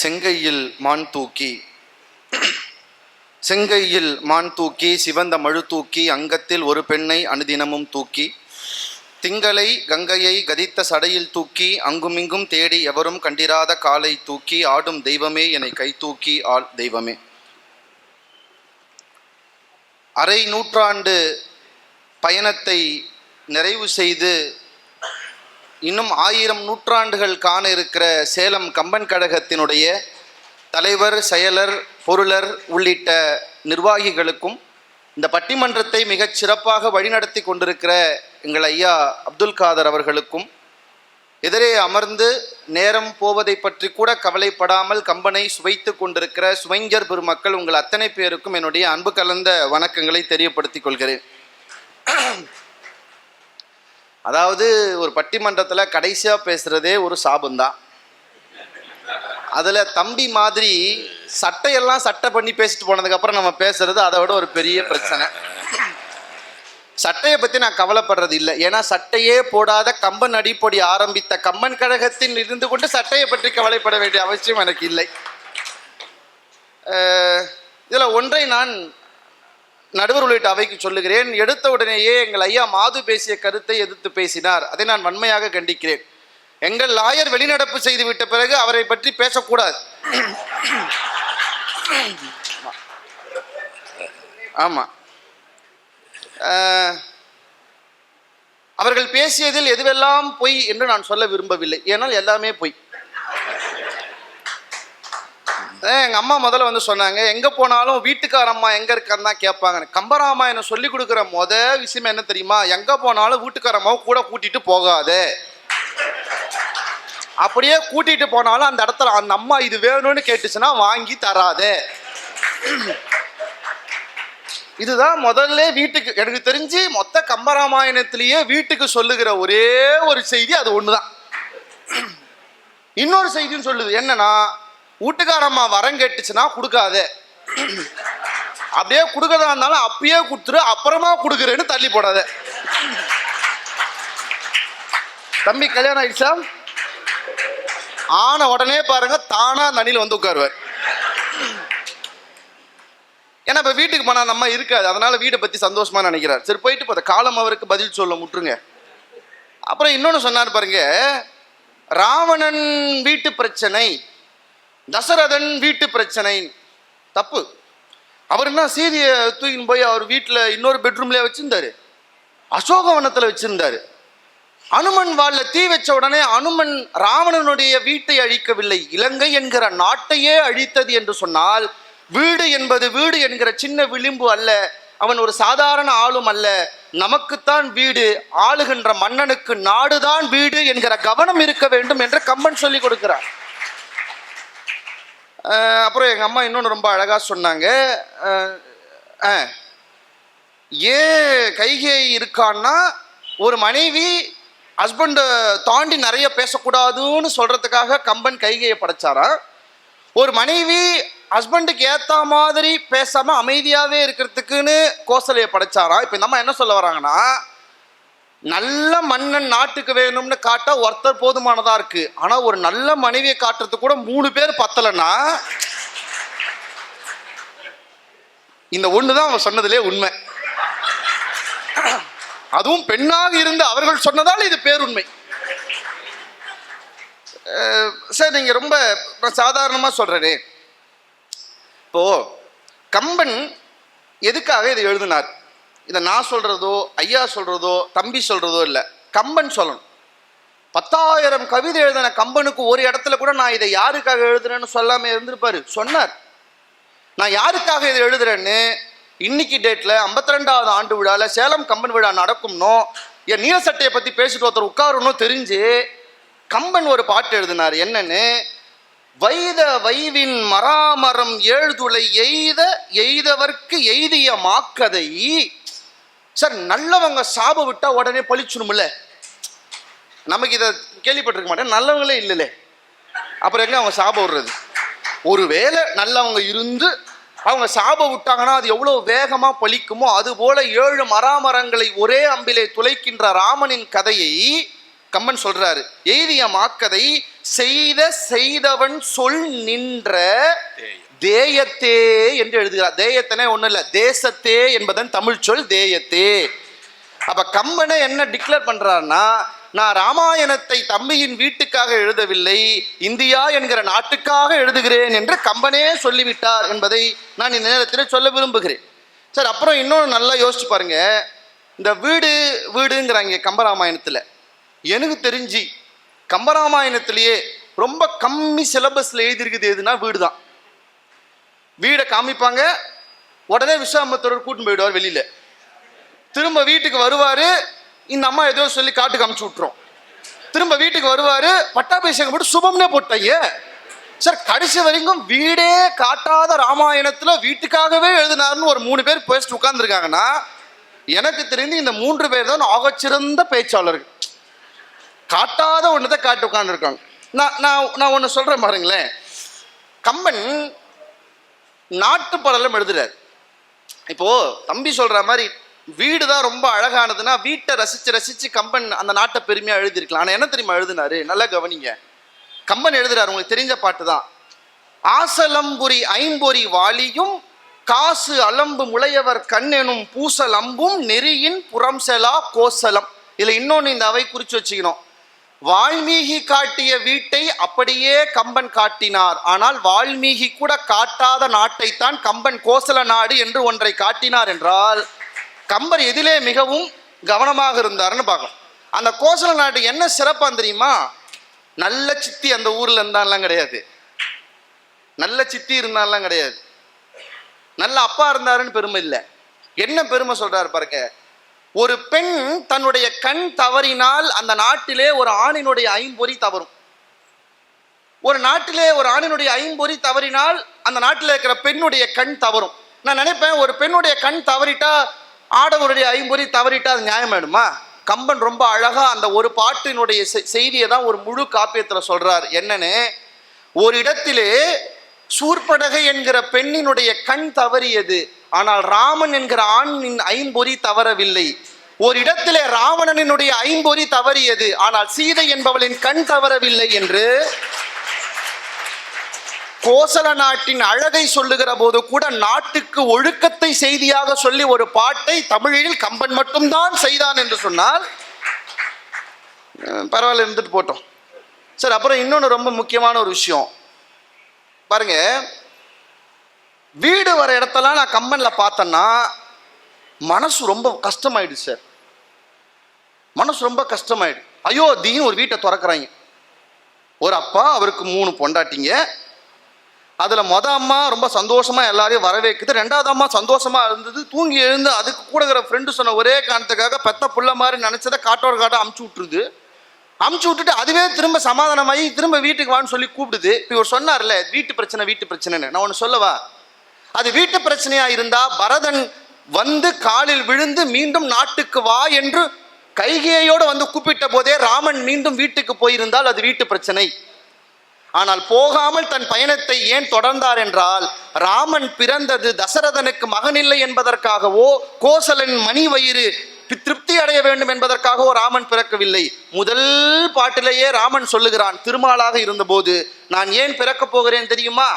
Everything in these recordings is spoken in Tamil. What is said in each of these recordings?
செங்கையில் மான் தூக்கி. செங்கையில் மான் தூக்கி சிவந்த மழு தூக்கி அங்கத்தில் ஒரு பெண்ணை அனுதினமும் தூக்கி. திங்களை கங்கையை கதித்த சடையில் தூக்கி அங்குமிங்கும் தேடி எவரும் கண்டிராத காலை தூக்கி ஆடும் தெய்வமே என்னை கை தூக்கி ஆள் தெய்வமே. அரை நூற்றாண்டு பயணத்தை நிறைவு செய்து இன்னும் ஆயிரம் நூற்றாண்டுகள் காண இருக்கிற சேலம் கம்பன் கழகத்தினுடைய தலைவர் செயலர் பொருளர் உள்ளிட்ட நிர்வாகிகளுக்கும் இந்த பட்டிமன்றத்தை மிகச் சிறப்பாக வழிநடத்தி கொண்டிருக்கிற எங்கள் ஐயா அப்துல் காதர் அவர்களுக்கும் எதிரே அமர்ந்து நேரம் போவதை பற்றி கூட கவலைப்படாமல் கம்பனை சுவைத்து கொண்டிருக்கிற சுவைஞர் பெருமக்கள் உங்கள் அத்தனை பேருக்கும் என்னுடைய அன்பு கலந்த வணக்கங்களை தெரியப்படுத்திக் கொள்கிறேன். அதாவது ஒரு பட்டிமன்றத்தில் கடைசியாக பேசுகிறதே ஒரு சாபந்தான் அதில் தம்பி மாதிரி சட்டையெல்லாம் சட்டை பண்ணி பேசிட்டு போனதுக்கப்புறம் நம்ம பேசுறது அதை விட ஒரு பெரிய பிரச்சனை. சட்டையை பற்றி நான் கவலைப்படுறது இல்லை. ஏன்னா சட்டையே போடாத கம்பன் அடிப்பொடி ஆரம்பித்த கம்பன் கழகத்தில் இருந்து கொண்டு சட்டையை பற்றி கவலைப்பட வேண்டிய அவசியம் எனக்கு இல்லை. இதில் ஒன்றை நான் நடுவர் உள்ளிட்ட அவைக்கு சொல்லுகிறேன் எடுத்த உடனேயே எங்கள் ஐயா மாது பேசிய கருத்தை எதிர்த்து பேசினார். அதை நான் வன்மையாக கண்டிக்கிறேன். எங்கள் லாயர் வெளிநடப்பு செய்து விட்ட பிறகு அவரை பற்றி பேசக்கூடாது. ஆமாம் அவர்கள் பேசியதில் எதுவெல்லாம் பொய் என்று நான் சொல்ல விரும்பவில்லை. ஏனால் எல்லாமே பொய். எங்கள் அம்மா முதல்ல வந்து சொன்னாங்க எங்கே போனாலும் வீட்டுக்கார அம்மா எங்கே இருக்கான்னு தான் கேட்பாங்க கம்பராமாயணம் சொல்லி கொடுக்குற முத விஷயம் என்ன தெரியுமா? எங்கே போனாலும் வீட்டுக்கார அம்மாவை கூட கூட்டிகிட்டு போகாது. அப்படியே கூட்டிகிட்டு போனாலும் அந்த இடத்துல அந்த அம்மா இது வேணும்னு கேட்டுச்சுன்னா வாங்கி தராதே. இதுதான் முதல்ல வீட்டுக்கு எனக்கு தெரிஞ்சு மொத்த கம்பராமாயணத்திலேயே வீட்டுக்கு சொல்லுகிற ஒரே ஒரு செய்தி அது ஒன்று தான் இன்னொரு செய்தியும் சொல்லுது என்னன்னா வீட்டுக்காரம்மா வரம் கேட்டுச்சுன்னா கொடுக்காதே. அப்படியே கொடுக்கறதா இருந்தாலும் அப்பயே கொடுத்துரு அப்புறமா கொடுக்குறேன்னு தள்ளி போடாத. தம்பி கல்யாணம் ஆயிடுச்சா? ஆன உடனே பாருங்க தானா நனியில் வந்து உட்காருவார். ஏன்னா இப்போ வீட்டுக்கு போனா நம்ம இருக்காது. அதனால வீடை பத்தி சந்தோஷமா நினைக்கிறார். சரி போயிட்டு போத காலம் அவருக்கு பதில் சொல்ல முட்டுருங்க. அப்புறம் இன்னொன்று சொன்னார் பாருங்க ராவணன் வீட்டு பிரச்சனை. தசரதன் வீட்டு பிரச்சனை. தப்பு. அவர் என்ன சீதையை தூக்கின்னு போய் அவர் வீட்டில் இன்னொரு பெட்ரூம்லேயே வச்சிருந்தாரு? அசோகவனத்தில் வச்சுருந்தாரு. அனுமன் வாழில் தீ வச்ச உடனே அனுமன் ராவணனுடைய வீட்டை அழிக்கவில்லை. இலங்கை என்கிற நாட்டையே அழித்தது என்று சொன்னால் வீடு என்பது வீடு என்கிற சின்ன விளிம்பு அல்ல. அவன் ஒரு சாதாரண ஆளும் அல்ல. நமக்குத்தான் வீடு ஆளுகின்ற மன்னனுக்கு நாடுதான் வீடு என்கிற கவனம் இருக்க வேண்டும் என்று கம்பன் சொல்லி கொடுக்கிறார் அப்புறம் எங்கள் அம்மா இன்னொன்று ரொம்ப அழகாக சொன்னாங்க. அஹ் ஏன் கைகை இருக்கான்னா ஒரு மனைவி ஹஸ்பண்டை தாண்டி நிறைய பேசக்கூடாதுன்னு சொல்கிறதுக்காக கம்பன் கைகையை படைச்சாராம் ஒரு மனைவி ஹஸ்பண்டுக்கு ஏற்ற மாதிரி பேசாமல் அமைதியாகவே இருக்கிறதுக்குன்னு கோசலையை படைச்சாராம் இப்போ இந்த அம்மா என்ன சொல்ல வராங்கன்னா நல்ல மன்னன் நாட்டுக்கு வேணும்னு காட்ட ஒருத்தர் போதுமானதா இருக்கு. ஆனா ஒரு நல்ல மனைவியை காட்டுறதுக்கு கூட மூணு பேர் பத்தலைன்னா இந்த ஒண்ணுதான் அவன் சொன்னதுலே உண்மை. அதுவும் பெண்ணாக இருந்து அவர்கள் சொன்னதால் இது பேருண்மை. சார் நீங்க ரொம்ப நான் சாதாரணமா சொல்றேனே. இப்போ கம்பன் எதுக்காக இதை எழுதினார்? இதை நான் சொல்கிறதோ ஐயா சொல்கிறதோ தம்பி சொல்கிறதோ இல்லை. கம்பன் சொல்லணும். பத்தாயிரம் கவிதை எழுதின கம்பனுக்கு ஒரு இடத்துல கூட நான் இதை யாருக்காக எழுதுறேன்னு சொல்லாமல் இருந்திருப்பார். சொன்னார். நான் யாருக்காக இதை எழுதுறேன்னு இன்னைக்கு டேட்டில் ஐம்பத்தி ரெண்டாவது ஆண்டு விழாவில் சேலம் கம்பன் விழா நடக்கும்னோ என் நீல சட்டையை பற்றி பேசிட்டு ஒருத்தர் உட்காரணும் தெரிஞ்சு கம்பன் ஒரு பாட்டு எழுதினார். என்னன்னு? வைத வைவின் மராமரம் ஏழ்துளை எய்த எய்தவர்க்கு எய்திய மாக்கதை சார் நல்லவங்க சாப விட்டா உடனே பழிச்சுணும்ல நமக்கு இதை கேள்விப்பட்டிருக்க மாட்டேன். நல்லவங்களே இல்லைல்லே. அப்புறம் எங்க அவங்க சாபம் விடுறது? ஒருவேளை நல்லவங்க இருந்து அவங்க சாபம் விட்டாங்கன்னா அது எவ்வளோ வேகமாக பலிக்குமோ அதுபோல் ஏழு மராமரங்களை ஒரே அம்பிலே துளைக்கின்ற ராமனின் கதையை கம்மன் சொல்றாரு. எய்திய மாக்கதை செய்த செய்தவன் சொல் நின்ற தேயத்தே என்று எழுதுகிறார். தேயத்தனே ஒன்றும் இல்லை. தேசத்தே என்பதன் தமிழ் சொல் தேயத்தே அப்போ கம்பனை என்ன டிக்ளேர் பண்ணுறாருன்னா நான் ராமாயணத்தை தம்பியின் வீட்டுக்காக எழுதவில்லை இந்தியா என்கிற நாட்டுக்காக எழுதுகிறேன் என்று கம்பனே சொல்லிவிட்டார் என்பதை நான் இந்த நேரத்தில் சொல்ல விரும்புகிறேன். சார் அப்புறம் இன்னொன்று நல்லா யோசிச்சு பாருங்க. இந்த வீடு வீடுங்கிறாங்க கம்பராமாயணத்தில். எனக்கு தெரிஞ்சு கம்பராமாயணத்திலேயே ரொம்ப கம்மி சிலபஸில் எழுதியிருக்குது எதுனா வீடு தான் வீடை காமிப்பாங்க. உடனே விஸ்வாமித்திரர் கூட்டின்னு போயிடுவார் வெளியில. திரும்ப வீட்டுக்கு வருவாரு. இந்த அம்மா ஏதோ சொல்லி காட்டுக்கு அமுச்சு விட்டுரும். திரும்ப வீட்டுக்கு வருவாரு. பட்டாபிஷேகம் போட்டு சுபம்னே போட்டையே சார் கடைசி வரைக்கும் வீடே காட்டாத ராமாயணத்துல வீட்டுக்காகவே எழுதினாருன்னு ஒரு மூணு பேர் பேசிட்டு உட்கார்ந்துருக்காங்கன்னா எனக்கு தெரிந்து இந்த மூன்று பேர் தான் ஆகச்சிறந்த பேச்சாளர்கள். காட்டாத ஒன்றதை காட்டு உட்காந்துருக்காங்க நான் நான் நான் ஒன்று சொல்கிறேன் பாருங்களேன். கம்பன் நாட்டு பாடலும் எழுதுறாரு. இப்போ தம்பி சொல்ற மாதிரி வீடு தான் ரொம்ப அழகானதுன்னா வீட்டை ரசிச்சு ரசிச்சு கம்பன் அந்த நாட்டை பெருமையாக எழுதியிருக்கலாம். ஆனால் என்ன தெரியுமா எழுதினாரு? நல்லா கவனிங்க. கம்பன் எழுதுறாரு உங்களுக்கு தெரிஞ்ச பாட்டு தான். ஆசலம்புரி ஐம்பொறி வாலியும் காசு அலம்பு முளையவர் கண்ணெனும் பூசல் அம்பும் நெறியின் புறம் செலா கோசலம். இதில் இன்னொன்று இந்த அவை குறித்து வச்சுக்கணும். வால்மீகி காட்டிய வீட்டை அப்படியே கம்பன் காட்டினார். ஆனால் வால்மீகி கூட காட்டாத நாட்டைத்தான் கம்பன் கோசல நாடு என்று ஒன்றை காட்டினார் என்றால் கம்பர் எதிலே மிகவும் கவனமாக இருந்தார்னு பார்க்கலாம் அந்த கோசல நாடு என்ன சிறப்பாக தெரியுமா? நல்ல சித்தி அந்த ஊர்ல இருந்தாலாம் கிடையாது. நல்ல சித்தி இருந்தாலாம் கிடையாது. நல்ல அப்பா இருந்தாருன்னு பெருமை இல்லை. என்ன பெருமை சொல்றாரு பாருங்க. ஒரு பெண் தன்னுடைய கண் தவறினால் அந்த நாட்டிலே ஒரு ஆணினுடைய ஐம்பொறி தவறும். ஒரு நாட்டிலே ஒரு ஆணினுடைய ஐம்பொறி தவறினால் அந்த நாட்டில் இருக்கிற பெண்ணுடைய கண் தவறும். நான் நினைப்பேன் ஒரு பெண்ணுடைய கண் தவறிட்டா ஆடவருடைய ஐம்பொறி தவறிட்டா அது நியாயமாயிடுமா கம்பன் ரொம்ப அழகா அந்த ஒரு பாட்டினுடைய செ- செய்தியை தான் ஒரு முழு காப்பியத்தில் சொல்றார். என்னன்னு? ஒரு இடத்திலே சூர்படகை என்கிற பெண்ணினுடைய கண் தவறியது. ஆனால் ராமன் என்கிற ஆணின் ஐம்பொறி தவறவில்லை. ஒரு இடத்திலே ராவணனினுடைய ஐம்பொறி தவறியது. ஆனால் சீதை என்பவளின் கண் தவறவில்லை என்று கோசல நாட்டின் அழகை சொல்லுகிற போது கூட நாட்டுக்கு ஒழுக்கத்தை செய்தியாக சொல்லி ஒரு பாட்டை தமிழில் கம்பன் மட்டும்தான் செய்தான் என்று சொன்னால் பரவாயில்ல இருந்துட்டு போட்டோம். சரி அப்புறம் இன்னொன்று ரொம்ப முக்கியமான ஒரு விஷயம். பாருங்க வீடு வர இடத்தெல்லாம் நான் கம்பெனியில் பார்த்தேன்னா மனசு ரொம்ப கஷ்டமாயிடுச்சு சார். மனசு ரொம்ப கஷ்டமாயிடு. அயோத்தின்னு ஒரு வீட்டை திறக்கிறாங்க. ஒரு அப்பா அவருக்கு மூணு பொண்டாட்டிங்க. அதில் மொத அம்மா ரொம்ப சந்தோஷமாக எல்லாரையும் வரவேற்குது. ரெண்டாவது அம்மா சந்தோஷமாக இருந்தது. தூங்கி எழுந்து அதுக்கு கூட இருக்கிற ஃப்ரெண்டு சொன்ன ஒரே காரணத்துக்காக பெத்த புள்ள மாதிரி நினச்சதை காட்டோட காட்ட அமுச்சு விட்டுருது. அமுச்சு விட்டுட்டு அதுவே திரும்ப சமாதானமாகி திரும்ப வீட்டுக்கு வான்னு சொல்லி கூப்பிடுது. இப்போ இவர் சொன்னார்ல வீட்டு பிரச்சனை வீட்டு பிரச்சனைன்னு. நான் ஒன்று சொல்லவா? அது வீட்டு பிரச்சனையா இருந்தா பரதன் வந்து காலில் விழுந்து மீண்டும் நாட்டுக்கு வா என்று கைகேயோடு வந்து கூப்பிட்ட போதே ராமன் மீண்டும் வீட்டுக்கு போயிருந்தால் அது வீட்டு பிரச்சனை. ஆனால் போகாமல் தன் பயணத்தை ஏன் தொடர்ந்தார் என்றால் ராமன் பிறந்தது தசரதனுக்கு மகனில்லை என்பதற்காகவோ கோசலன் மணி வயிறு திருப்தி அடைய வேண்டும் என்பதற்காகவோ ராமன் பிறக்கவில்லை. முதல் பாட்டிலேயே ராமன் சொல்லுகிறான் திருமாலாக இருந்தபோது நான் ஏன் பிறக்கப் போகிறேன் தெரியுமா?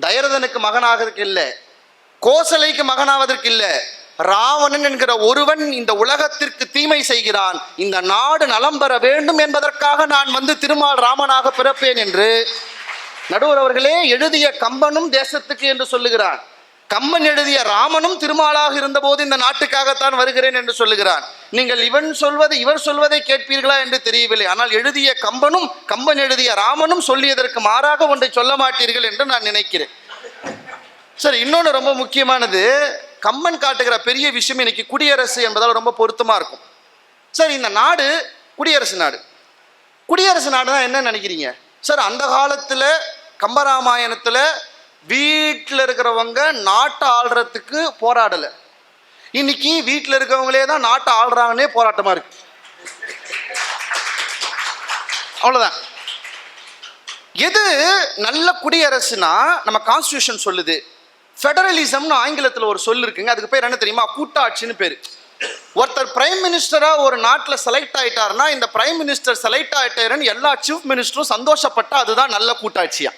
தயரதனுக்கு மகனாகிறதுக்கு இல்லை கோசலைக்கு மகனாவதற்கு இல்லை ராவணன் என்கிற ஒருவன் இந்த உலகத்திற்கு தீமை செய்கிறான் இந்த நாடு நலம் பெற வேண்டும் என்பதற்காக நான் வந்து திருமால் ராமனாக பிறப்பேன் என்று நடுவர் அவர்களே எழுதிய கம்பனும் தேசத்துக்கு என்று சொல்லுகிறான். கம்பன் எழுதிய ராமனும் திருமாலாக இருந்தபோது இந்த நாட்டுக்காகத்தான் வருகிறேன் என்று சொல்லுகிறான். நீங்கள் இவன் சொல்வதை இவர் சொல்வதை கேட்பீர்களா என்று தெரியவில்லை. ஆனால் எழுதிய கம்பனும் கம்பன் எழுதிய ராமனும் சொல்லியதற்கு மாறாக ஒன்றை சொல்ல மாட்டீர்கள் என்று நான் நினைக்கிறேன். சரி இன்னொன்று ரொம்ப முக்கியமானது. கம்பன் காட்டுகிற பெரிய விஷயம் இன்னைக்கு குடியரசு என்பதால் ரொம்ப பொருத்தமாக இருக்கும். சரி இந்த நாடு குடியரசு நாடு. குடியரசு நாடுனா என்ன நினைக்கிறீங்க? சார் அந்த காலத்தில் கம்பராமாயணத்தில் வீட்டில் இருக்கிறவங்க நாட்டை ஆள்றதுக்கு போராடலை. இன்னைக்கு வீட்டில் இருக்கிறவங்களே தான் நாட்டை ஆள்றாங்கன்னே போராட்டமாக இருக்கு. அவ்வளோதான் எது நல்ல குடியரசுனா நம்ம கான்ஸ்டியூஷன் சொல்லுது. ஃபெடரலிசம்னு ஆங்கிலத்தில் ஒரு சொல் இருக்குங்க. அதுக்கு பேர் என்ன தெரியுமா? கூட்டாட்சின்னு பேர். ஒருத்தர் பிரைம் மினிஸ்டரா ஒரு நாட்டில் செலக்ட் ஆயிட்டாருன்னா இந்த பிரைம் மினிஸ்டர் செலக்ட் ஆயிட்டாருன்னு எல்லா சீஃப் மினிஸ்டரும் சந்தோஷப்பட்டா அதுதான் நல்ல கூட்டாட்சியா?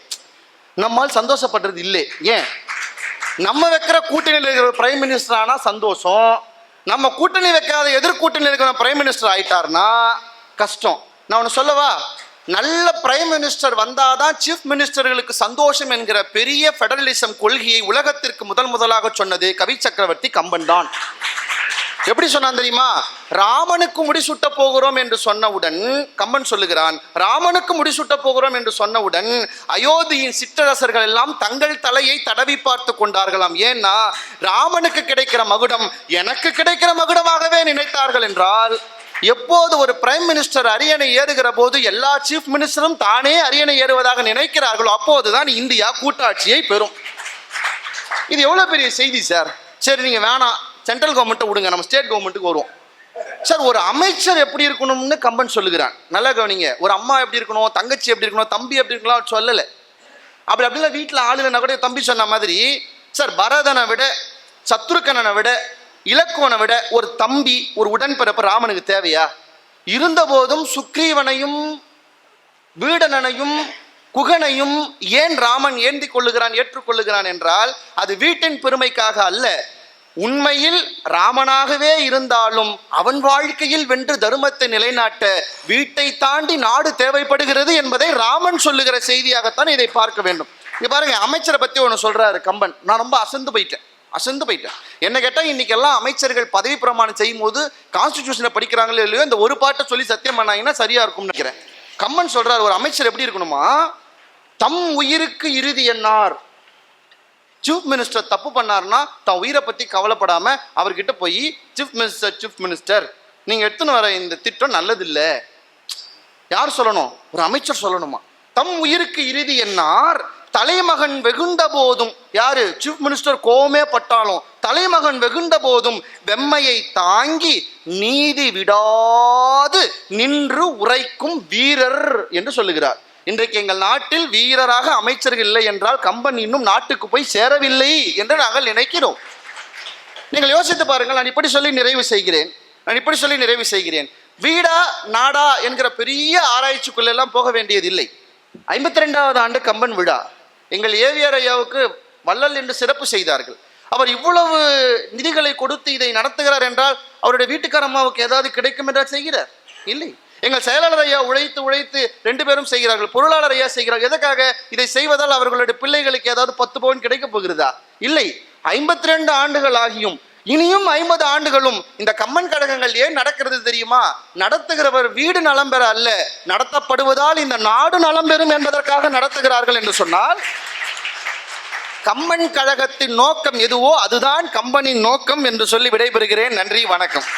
நம்மால் சந்தோஷப்படுறது இல்லை. ஏன்? நம்ம வைக்கிற கூட்டணியில் இருக்கிற பிரைம் மினிஸ்டர் ஆனால் சந்தோஷம். நம்ம கூட்டணி வைக்காத எதிர்கூட்டணியில் இருக்கிற பிரைம் மினிஸ்டர் ஆயிட்டார்னா கஷ்டம். நான் ஒன்று சொல்லவா? நல்ல பிரைம் மினிஸ்டர் வந்தாதான் சீஃப் மினிஸ்டர்களுக்கு சந்தோஷம் என்கிற பெரிய ஃபெடரலிசம் கொள்கையை உலகத்திற்கு முதல் முதலாக சொன்னது கவி சக்கரவர்த்தி கம்பன் தான் எப்படி சொன்னான் தெரியுமா? ராமனுக்கு முடிசூட்ட போகிறோம் என்று சொன்னவுடன் கம்பன் சொல்லுகிறான் ராமனுக்கு முடிசூட்ட போகிறோம் என்று சொன்னவுடன் அயோத்தியின் சிற்றரசர்கள் எல்லாம் தங்கள் தலையை தடவி பார்த்து கொண்டார்களாம். ஏன்னா ராமனுக்கு கிடைக்கிற மகுடம் எனக்கு கிடைக்கிற மகுடமாகவே நினைத்தார்கள் என்றால் எப்போது ஒரு பிரைம் மினிஸ்டர் அரியணை ஏறுகிற போது எல்லா சீஃப் மினிஸ்டரும் தானே அரியணை ஏறுவதாக நினைக்கிறார்களோ அப்போதுதான் இந்தியா கூட்டாட்சியை பெறும். இது எவ்வளவு பெரிய செய்தி சார் சரி நீங்க வேணாம். சென்ட்ரல் கவர்மெண்ட்டை விடுங்க நம்ம ஸ்டேட் கவர்மெண்ட்டுக்கு வருவோம். சார் ஒரு அமைச்சர் எப்படி இருக்கணும்னு கம்பன் சொல்லுகிறான். நல்லா கவனிங்க. ஒரு அம்மா எப்படி இருக்கணும் தங்கச்சி எப்படி இருக்கணும் தம்பி எப்படி இருக்கணும் சொல்லலை. அப்படி அப்படிலாம் வீட்டில் ஆள் இல்லைன்னா கூட தம்பி சொன்ன மாதிரி சார் பரதனை விட சத்ருக்கனனை விட இலக்கோனை விட ஒரு தம்பி ஒரு உடன்பிறப்பு ராமனுக்கு தேவையா? இருந்தபோதும் சுக்ரீவனையும் வீடனனையும் குகனையும் ஏன் ராமன் ஏந்தி கொள்ளுகிறான் ஏற்றுக்கொள்ளுகிறான் என்றால் அது வீட்டின் பெருமைக்காக அல்ல. உண்மையில் ராமனாகவே இருந்தாலும் அவன் வாழ்க்கையில் வென்று தர்மத்தை நிலைநாட்ட வீட்டை தாண்டி நாடு தேவைப்படுகிறது என்பதை ராமன் சொல்லுகிற செய்தியாகத்தான் இதை பார்க்க வேண்டும். இங்கே பாருங்க அமைச்சரை பற்றி ஒன்று சொல்கிறாரு கம்பன். நான் ரொம்ப அசந்து போயிட்டேன். அசந்து போயிட்டேன். என்ன கேட்டால் இன்னைக்கு எல்லாம் அமைச்சர்கள் பதவி பிரமாணம் செய்யும் போது கான்ஸ்டிடியூஷனை படிக்கிறாங்களோ இல்லையோ இந்த ஒரு பாட்டை சொல்லி சத்தியம் பண்ணாங்கன்னா சரியா இருக்கும்னு நினைக்கிறேன். கம்மன் சொல்றாரு ஒரு அமைச்சர் எப்படி இருக்கணுமா? தம் உயிருக்கு இறுதி என்னார்? சீஃப் மினிஸ்டர் தப்பு பண்ணாருன்னா தான் உயிரை பற்றி கவலைப்படாம அவர்கிட்ட போய் சீஃப் மினிஸ்டர் சீஃப் மினிஸ்டர் நீங்கள் எடுத்துன்னு வர இந்த திட்டம் நல்லதில்லை. யார் சொல்லணும்? ஒரு அமைச்சர் சொல்லணுமா? தம் உயிருக்கு இறுதி என்னார்? தலைமகன் வெகுண்ட போதும். யாரு? சீஃப் மினிஸ்டர் கோமே பட்டாலும் தலைமகன் வெகுண்ட போதும் வெம்மையை தாங்கி நீதி விடாது நின்று உரைக்கும் வீரர் என்று சொல்லுகிறார். இன்றைக்கு எங்கள் நாட்டில் வீரராக அமைச்சர்கள் இல்லை என்றால் கம்பன் இன்னும் நாட்டுக்கு போய் சேரவில்லை என்று நாங்கள் நினைக்கிறோம். நீங்கள் யோசித்து பாருங்கள் நான் இப்படி சொல்லி நிறைவு செய்கிறேன். நான் இப்படி சொல்லி நிறைவு செய்கிறேன். வீடா நாடா என்கிற பெரிய ஆராய்ச்சிக்குள்ளெல்லாம் போக வேண்டியதில்லை. ஐம்பத்தி ரெண்டாவது ஆண்டு கம்பன் விழா. எங்கள் ஏவிஆர் ஐயாவுக்கு வள்ளல் என்று சிறப்பு செய்தார்கள். அவர் இவ்வளவு நிதிகளை கொடுத்து இதை நடத்துகிறார் என்றால் அவருடைய வீட்டுக்கார அம்மாவுக்கு ஏதாவது கிடைக்கும் என்றால் செய்கிறார்? இல்லை. எங்கள் செயலாளர் ஐயா உழைத்து உழைத்து ரெண்டு பேரும் செய்கிறார்கள் பொருளாளர் ஐயா செய்கிறார்கள். எதற்காக இதை செய்வதால் அவர்களுடைய பிள்ளைகளுக்கு ஏதாவது பத்து பவுன் கிடைக்கப் போகிறதா? இல்லை ஐம்பத்தி ரெண்டு ஆண்டுகள் ஆகியும் இனியும் ஐம்பது ஆண்டுகளும் இந்த கம்மன் கழகங்கள் ஏன் நடக்கிறது தெரியுமா? நடத்துகிறவர் வீடு நலம் பெற அல்ல நடத்தப்படுவதால் இந்த நாடு நலம் பெறும் என்பதற்காக நடத்துகிறார்கள் என்று சொன்னால் கம்மன் கழகத்தின் நோக்கம் எதுவோ அதுதான் கம்பனின் நோக்கம் என்று சொல்லி விடைபெறுகிறேன். நன்றி வணக்கம்.